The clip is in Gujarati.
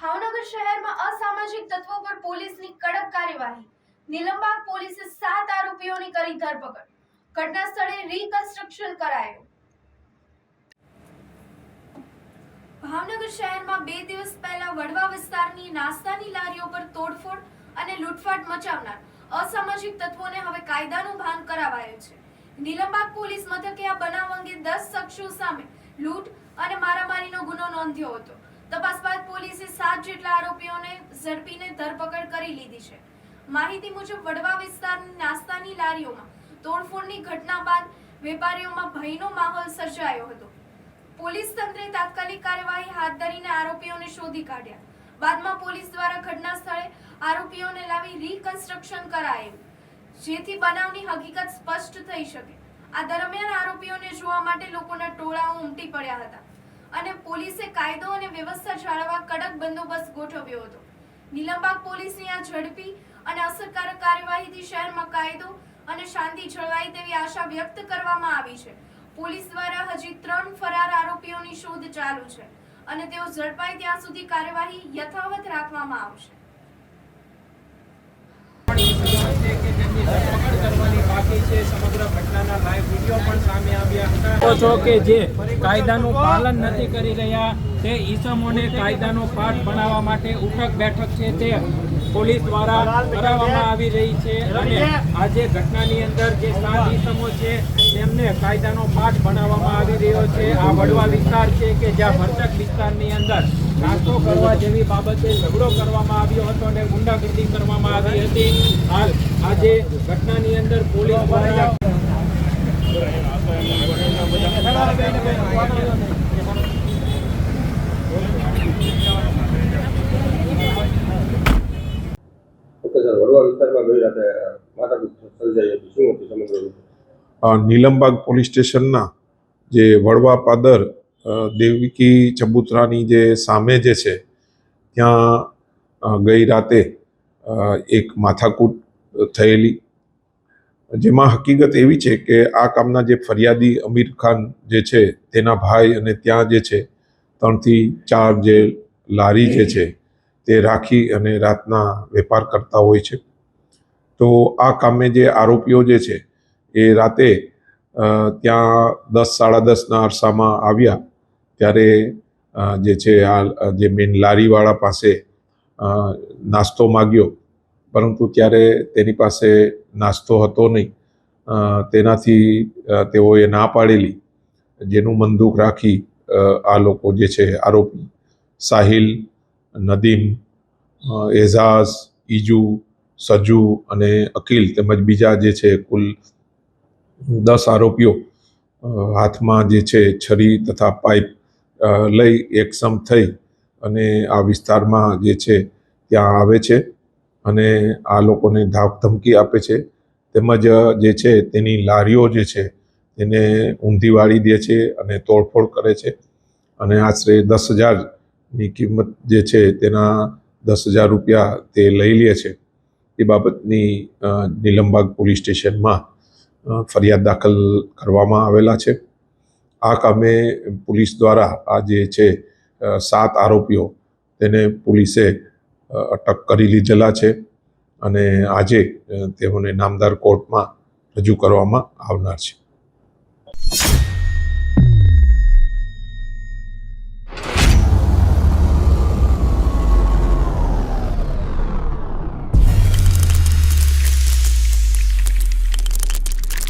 ભાવનગર શહેરમાં અસામાજિક તત્વો પર પોલીસની કડક કાર્યવાહી. નિલંબાગ પોલીસે સાત આરોપીઓની કરી ધરપકડ. ઘટના સ્થળે રીકન્સ્ટ્રક્શન કરાયું. ભાવનગર શહેરમાં બે દિવસ પહેલા વડવા વિસ્તારની નાસ્તાની લારીઓ પર તોડફોડ અને લૂંટફાટ મચાવનાર અસામાજિક તત્વોને હવે કાયદાનું ભાન કરાવાયું છે. નીલમબાગ પોલીસ મથકે આ બનાવ અંગે દસ શખ્સો સામે લૂંટ અને મારામારીનો ગુનો નોંધ્યો હતો. તપાસ બાદ સાત જેટલા આરોપીઓને ઝડપીને ધરપકડ કરી લીધી છે. માહિતી મુજબ વડવા વિસ્તારની નાસ્તાની લારીઓમાં તોડફોડની ઘટના બાદ વેપારીઓમાં ભયનો માહોલ સર્જાયો હતો. પોલીસ તંત્રે તાત્કાલિક કાર્યવાહી હાથ ધરીને આરોપીઓને શોધી કાઢ્યા. બાદમાં પોલીસ દ્વારા ઘટના સ્થળે આરોપીઓને લાવી રીકન્સ્ટ્રક્શન કરાયું, જેથી બનાવની હકીકત સ્પષ્ટ થઈ શકે. આ દરમિયાન આરોપીઓને જોવા માટે લોકોના ટોળાઓ ઉમટી પડ્યા હતા. અને પોલીસે કાયદો અને વ્યવસ્થા જાળવવા કડક બંદોબસ્ત ગોઠવ્યો હતો. નીલમબાગ પોલીસની આ ઝડપી અને અસરકારક કાર્યવાહીથી શહેરમાં કાયદો અને શાંતિ જળવાય તેવી આશા વ્યક્ત કરવામાં આવી છે. પોલીસ દ્વારા હજી ત્રણ ફરાર આરોપીઓની શોધ ચાલુ છે અને તેઓ ઝડપાય ત્યાં સુધી કાર્યવાહી યથાવત રાખવામાં આવશે. કરવાની બાકી છે. સમગ્ર ઘટનાના લાઈવ વીડિયો પણ સામે આવ્યા હતા. છો કે જે કાયદાનું પાલન નથી કરી રહ્યા તે ઈસમોને કાયદાનો પાઠ ભણાવવા માટે ઉઠક બેઠક છે તે પોલીસ દ્વારા કરાવવામાં આવી રહી છે. અને આજે ઘટનાની અંદર જે સાત ઈસમો છે તેમને કાયદાનો પાઠ ભણાવવામાં આવી રહ્યો છે. આ વડવા વિસ્તાર છે કે જ્યાં ભરચક વિસ્તારની અંદર નાસ્તો કરવા જેવી બાબતે ઝઘડો કરવામાં આવ્યો હતો અને ગુંડાગર્દી કરવામાં આવી હતી. હાલ આજે ઘટનાની અંદર પોલીસ દ્વારા વડવા વિસ્તારમાં શું હતું સમગ્ર નીલમબાગ પોલીસ સ્ટેશનના જે વડવા પાદર દેવકી ચબુતરાની જે સામે જે છે, ત્યાં ગઈ રાતે એક માથાકૂટ થયેલી. જેમાં હકીકત એવી છે કે આ કામના જે ફરિયાદી અમીર ખાન જે છે, તેના ભાઈ અને ત્યાં જે છે, ત્રણથી ચાર જે લારી જે છે, તે રાખી અને રાતના વેપાર કરતા હોય છે. તો આ કામે જે આરોપીઓ જે છે, એ રાતે ત્યાં દસ, સાડા દસના અરસામાં આવ્યા. ત્યારે જે છે, આ જે મેન લારીવાળા પાસે નાસ્તો માગ્યો. પરંતુ ત્યારે તેની પાસે નાસ્તો હતો નહીં. તેનાથી તેઓએ ના પાડેલી. જેનું બંદૂક રાખી આ લોકો જે છે, આરોપી સાહિલ, નદીમ એઝાઝ, ઈજુ, સજુ અને અકીલ તેમજ બીજા જે છે, કુલ દસ આરોપીઓ હાથમાં જે છે, છરી તથા પાઇપ લઈ એકસમ થઈ અને આ વિસ્તારમાં જે છે ત્યાં આવે છે અને આ લોકોને ધાક ધમકી આપે છે. તેમજ જે છે તેની લારીઓ જે છે તેને ઊંધી વાળી દે છે અને તોડફોડ કરે છે. અને આશરે દસ હજારની કિંમત જે છે તેના દસ હજાર રૂપિયા તે લઈ લે છે. એ બાબતની નીલમબાગ પોલીસ સ્ટેશનમાં ફરિયાદ દાખલ કરવામાં આવેલા છે. આ કામે પોલીસ દ્વારા આ જે છે સાત આરોપીઓ તેને પોલીસે અટક કરી લીધેલા છે અને આજે તેઓને નામદાર કોર્ટમાં રજૂ કરવામાં આવનાર છે.